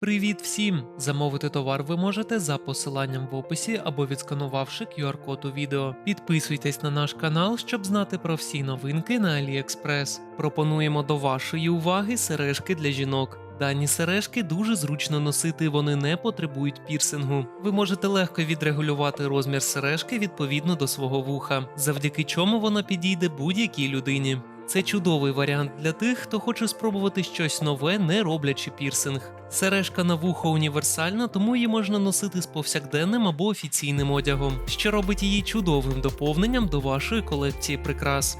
Привіт всім! Замовити товар ви можете за посиланням в описі або відсканувавши QR-код у відео. Підписуйтесь на наш канал, щоб знати про всі новинки на AliExpress. Пропонуємо до вашої уваги сережки для жінок. Дані сережки дуже зручно носити, вони не потребують пірсингу. Ви можете легко відрегулювати розмір сережки відповідно до свого вуха, завдяки чому вона підійде будь-якій людині. Це чудовий варіант для тих, хто хоче спробувати щось нове, не роблячи пірсинг. Сережка на вухо універсальна, тому її можна носити з повсякденним або офіційним одягом, що робить її чудовим доповненням до вашої колекції прикрас.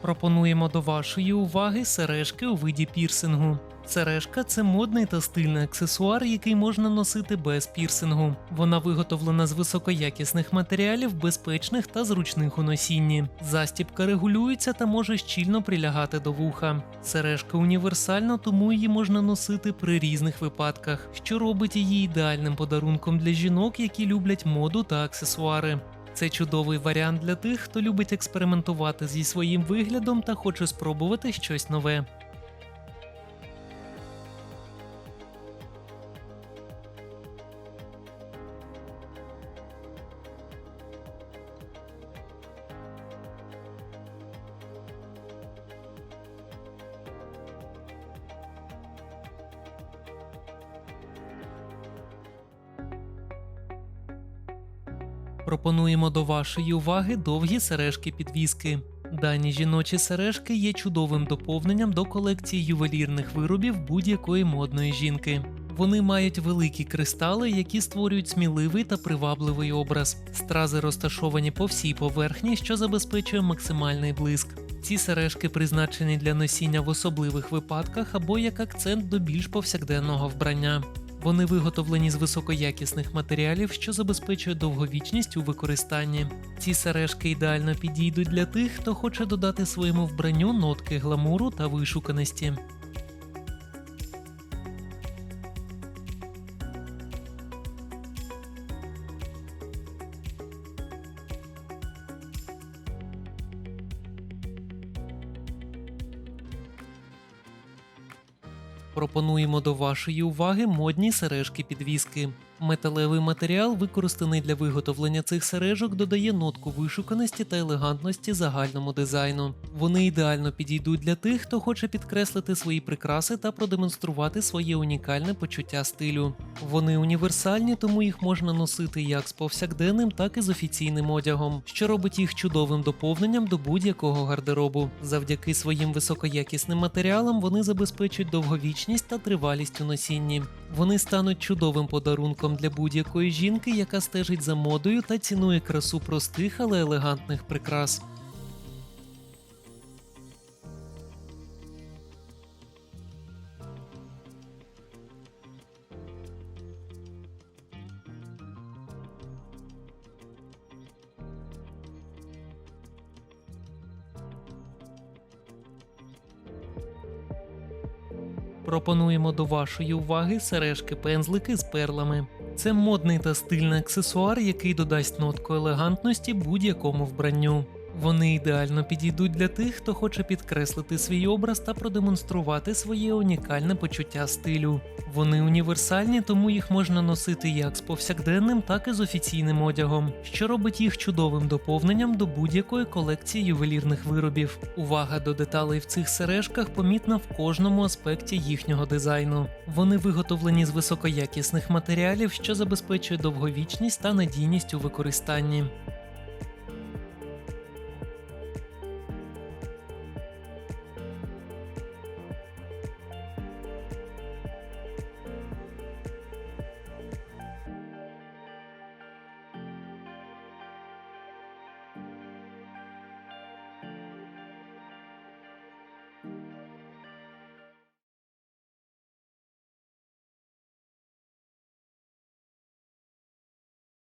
Пропонуємо до вашої уваги сережки у виді пірсингу. Сережка це модний та стильний аксесуар, який можна носити без пірсингу. Вона виготовлена з високоякісних матеріалів, безпечних та зручних у носінні. Застібка регулюється та може щільно прилягати до вуха. Сережка універсальна, тому її можна носити при різних випадках, що робить її ідеальним подарунком для жінок, які люблять моду та аксесуари. Це чудовий варіант для тих, хто любить експериментувати зі своїм виглядом та хоче спробувати щось нове. Пропонуємо до вашої уваги довгі сережки підвіски. Дані жіночі сережки є чудовим доповненням до колекції ювелірних виробів будь-якої модної жінки. Вони мають великі кристали, які створюють сміливий та привабливий образ. Стрази розташовані по всій поверхні, що забезпечує максимальний блиск. Ці сережки призначені для носіння в особливих випадках або як акцент до більш повсякденного вбрання. Вони виготовлені з високоякісних матеріалів, що забезпечує довговічність у використанні. Ці сережки ідеально підійдуть для тих, хто хоче додати своєму вбранню нотки гламуру та вишуканості. Пропонуємо до вашої уваги модні сережки підвіски. Металевий матеріал, використаний для виготовлення цих сережок, додає нотку вишуканості та елегантності загальному дизайну. Вони ідеально підійдуть для тих, хто хоче підкреслити свої прикраси та продемонструвати своє унікальне почуття стилю. Вони універсальні, тому їх можна носити як з повсякденним, так і з офіційним одягом, що робить їх чудовим доповненням до будь-якого гардеробу. Завдяки своїм високоякісним матеріалам вони забезпечують довговічність та тривалість у носінні. Вони стануть чудовим подарунком для будь-якої жінки, яка стежить за модою та цінує красу простих, але елегантних прикрас. Пропонуємо до вашої уваги сережки-пензлики з перлами. Це модний та стильний аксесуар, який додасть нотку елегантності будь-якому вбранню. Вони ідеально підійдуть для тих, хто хоче підкреслити свій образ та продемонструвати своє унікальне почуття стилю. Вони універсальні, тому їх можна носити як з повсякденним, так і з офіційним одягом, що робить їх чудовим доповненням до будь-якої колекції ювелірних виробів. Увага до деталей в цих сережках помітна в кожному аспекті їхнього дизайну. Вони виготовлені з високоякісних матеріалів, що забезпечує довговічність та надійність у використанні.